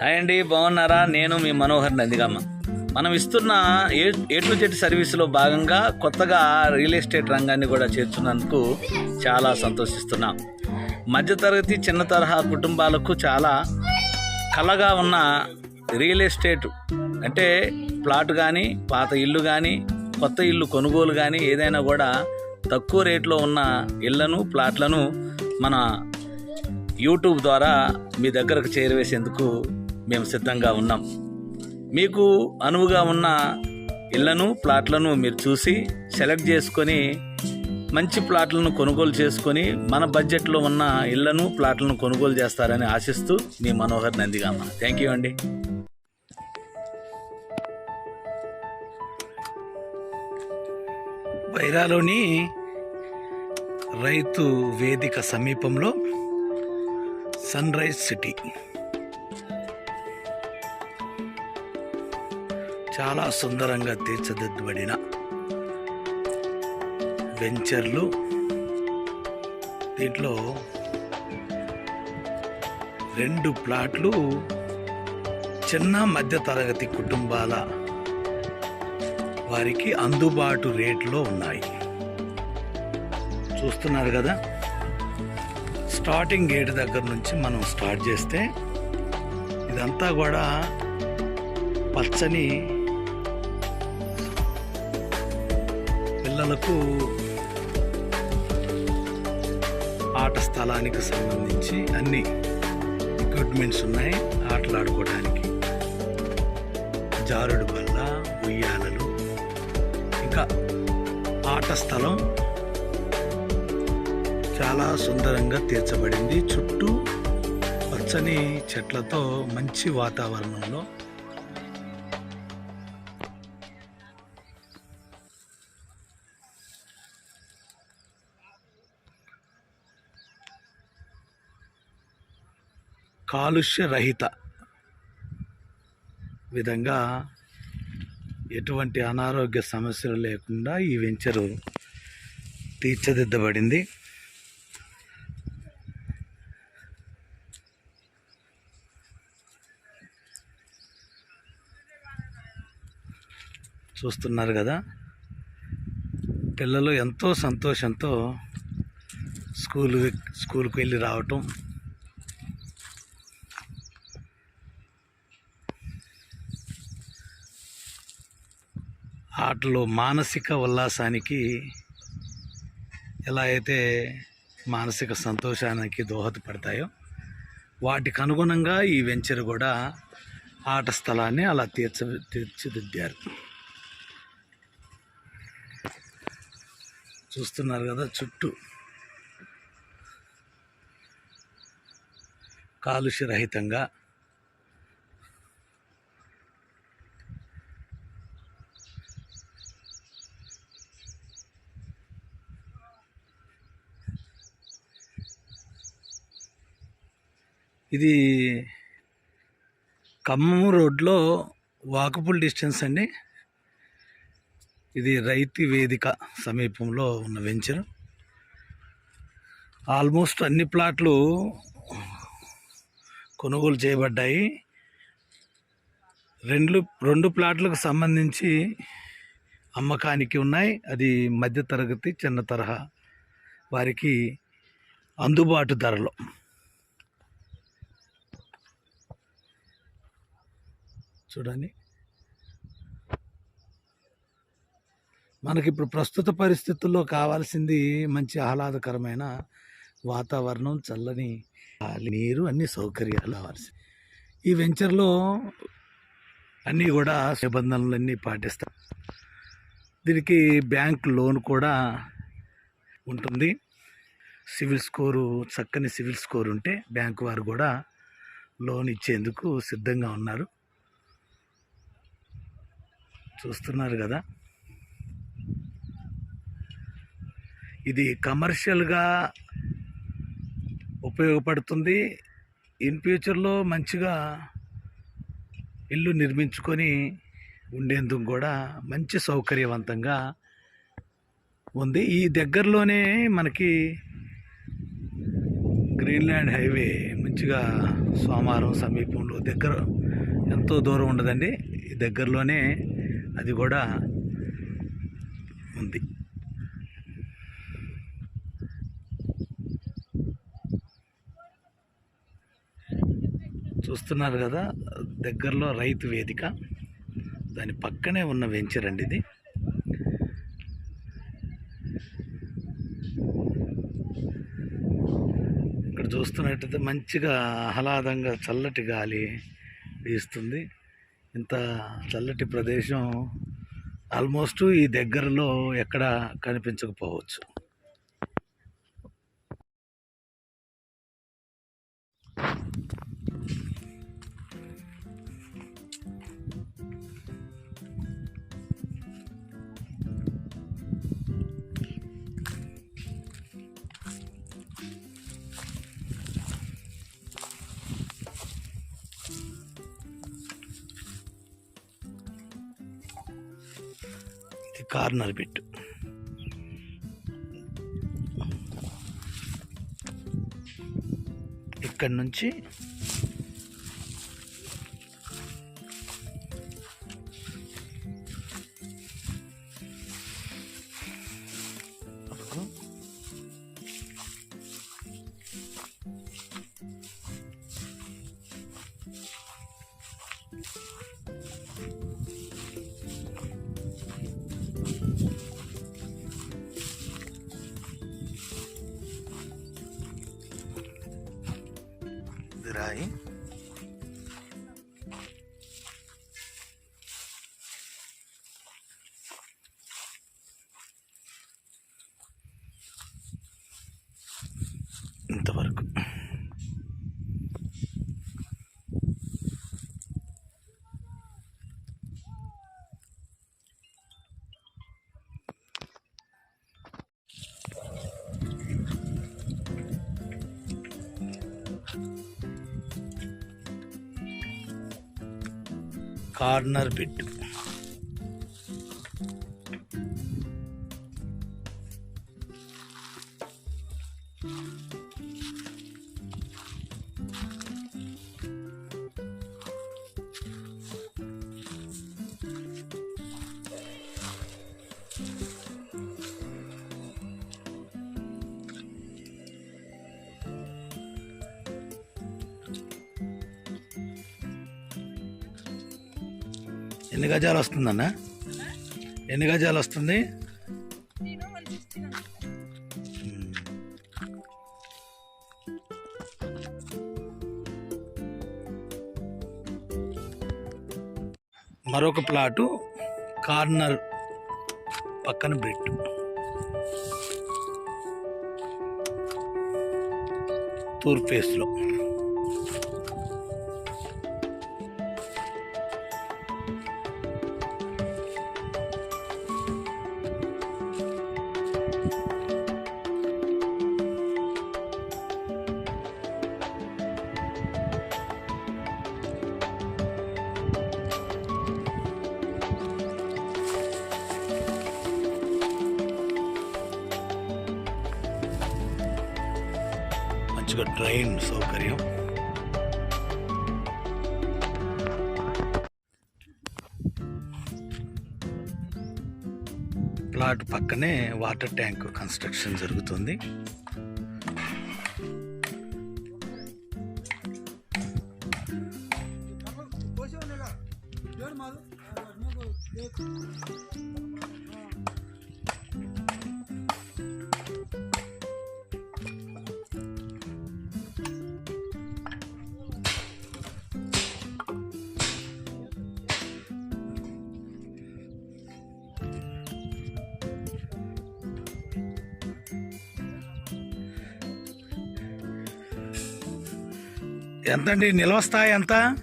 Hi అండి బాగున్నారా? నేను మీ మనోహర్ నందిగమ్మ మనం ఇస్తున్న ఏ టు జెడ్ సర్వీసులో భాగంగా కొత్తగా రియల్ ఎస్టేట్ రంగాన్ని కూడా చేర్చున్నందుకు చాలా సంతోషిస్తున్నాం. మధ్యతరగతి చిన్న తరహా కుటుంబాలకు చాలా కలగా ఉన్న రియల్ ఎస్టేట్ అంటే ప్లాట్ కానీ పాత ఇల్లు కానీ కొత్త ఇల్లు కొనుగోలు కానీ ఏదైనా కూడా తక్కువ రేట్లో ఉన్న ఇళ్ళను ప్లాట్లను మన యూట్యూబ్ ద్వారా మీ దగ్గరకు చేరవేసేందుకు మేము సిద్ధంగా ఉన్నాం. మీకు అనువుగా ఉన్న ఇళ్ళను ప్లాట్లను మీరు చూసి సెలెక్ట్ చేసుకొని మంచి ప్లాట్లను కొనుగోలు చేసుకొని మన బడ్జెట్లో ఉన్న ఇళ్ళను ప్లాట్లను కొనుగోలు చేస్తారని ఆశిస్తూ మీ మనోహర్ నందిగామ థ్యాంక్ యూ అండి. వైరాలోని రైతు వేదిక సమీపంలో సన్ రైజ్ సిటీ. చాలా సుందరంగా తీర్చిదిద్దబడిన వెంచర్లు. దీంట్లో రెండు ప్లాట్లు చిన్న మధ్య తరగతి కుటుంబాల వారికి అందుబాటు రేట్లో ఉన్నాయి. చూస్తున్నారు కదా? స్టార్టింగ్ గేట్ దగ్గర నుంచి మనం స్టార్ట్ చేస్తే ఇదంతా కూడా పచ్చని పిల్లలకు ఆట స్థలానికి సంబంధించి అన్ని ఎక్విప్మెంట్స్ ఉన్నాయి ఆటలాడుకోవడానికి. జారుడు బల్ల ఉయ్యాలలు ఇంకా ఆట స్థలం చాలా సుందరంగా తీర్చబడింది. చుట్టూ పచ్చని చెట్లతో మంచి వాతావరణంలో కాలుష్య రహిత విధంగా ఎటువంటి అనారోగ్య సమస్యలు లేకుండా ఈ వెంచరు తీర్చిదిద్దబడింది. చూస్తున్నారు కదా పిల్లలు ఎంతో సంతోషంతో స్కూల్ స్కూల్కి వెళ్ళి రావటం ఆటలు మానసిక ఉల్లాసానికి ఎలా అయితే మానసిక సంతోషానికి దోహదపడతాయో వాటికి అనుగుణంగా ఈ వెంచర్ కూడా ఆట స్థలాన్ని అలా తీర్చ తీర్చిదిద్దారు. చూస్తున్నారు కదా చుట్టూ. కాలుష్య ఇది ఖమ్మం రోడ్లో వాకబుల్ డిస్టెన్స్ అండి. ఇది రైతు వేదిక సమీపంలో ఉన్న వెంచర్. ఆల్మోస్ట్ అన్ని ప్లాట్లు కొనుగోలు చేయబడ్డాయి. రెండు రెండు ప్లాట్లకు సంబంధించి అమ్మకానికి ఉన్నాయి. అది మధ్య తరగతి చిన్న తరహా వారికి అందుబాటు ధరలో. చూడండి. మనకి ఇప్పుడు ప్రస్తుత పరిస్థితుల్లో కావాల్సింది మంచి ఆహ్లాదకరమైన వాతావరణం చల్లని గాలి, నీరు అన్ని సౌకర్యాలు కావాల్సి ఈ వెంచర్లో అన్నీ కూడా నిబంధనలన్నీ పాటిస్తాం. దీనికి బ్యాంక్ లోన్ కూడా ఉంటుంది. సివిల్ స్కోరు చక్కని సివిల్ స్కోర్ ఉంటే బ్యాంకు వారు కూడా లోన్ ఇచ్చేందుకు సిద్ధంగా ఉన్నారు. చూస్తున్నారు కదా. ఇది కమర్షియల్గా ఉపయోగపడుతుంది. ఇన్ ఫ్యూచర్లో మంచిగా ఇల్లు నిర్మించుకొని ఉండేందుకు కూడా మంచి సౌకర్యవంతంగా ఉంది. ఈ దగ్గరలోనే మనకి గ్రీన్లాండ్ హైవే మంచిగా సోమవారం సమీపంలో దగ్గర ఎంతో దూరం ఉండదండి. ఈ దగ్గరలోనే అది కూడా ఉంది. చూస్తున్నారు కదా దగ్గరలో రైతు వేదిక దాని పక్కనే ఉన్న వెంచర్ అండి ఇది. ఇక్కడ చూస్తున్నట్టయితే మంచిగా ఆహ్లాదంగా చల్లటి గాలి వీస్తుంది. ఇంత చల్లటి ప్రదేశం ఆల్మోస్ట్ ఈ దగ్గరలో ఎక్కడ కనిపించకపోవచ్చు. Corner bit. ఇక్కడ నుంచి కార్నర్ బిట్ ఎన్ని గజాలు వస్తుందన్న? ఎన్ని గజాలు వస్తుంది? మరొక ప్లాటు కార్నర్ పక్కన బిట్ తూర్పు మంచిగా ట్రైన్ సౌకర్యం. ప్లాట్ పక్కనే వాటర్ ట్యాంక్ కన్స్ట్రక్షన్ జరుగుతుంది. ఎంతండి? నిల్వ స్థాయి ఎంత?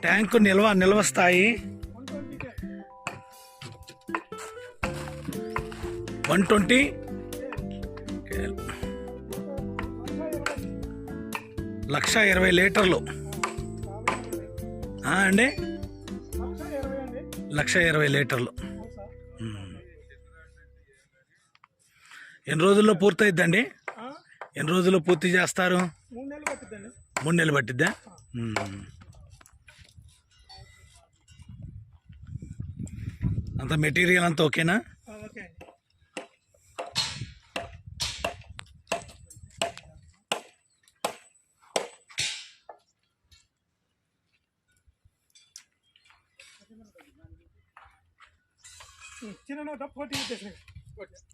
ట్యాంకు నిల్వ నిల్వ స్థాయి? One twenty. లక్ష ఇరవై లీటర్లు. అండి? లక్ష ఇరవై లీటర్లు. ఎన్ని రోజుల్లో పూర్తయిద్దండి? ఎన్ని రోజుల్లో పూర్తి చేస్తారు? మూడు నెలలు పట్టుద్దండి మూడు నెలలు పట్టిద్దా మ్మ్. అంత మెటీరియల్ అంతా ఓకేనా ఓకే అండి చిన్న ఫోర్టీ ఇచ్చేసి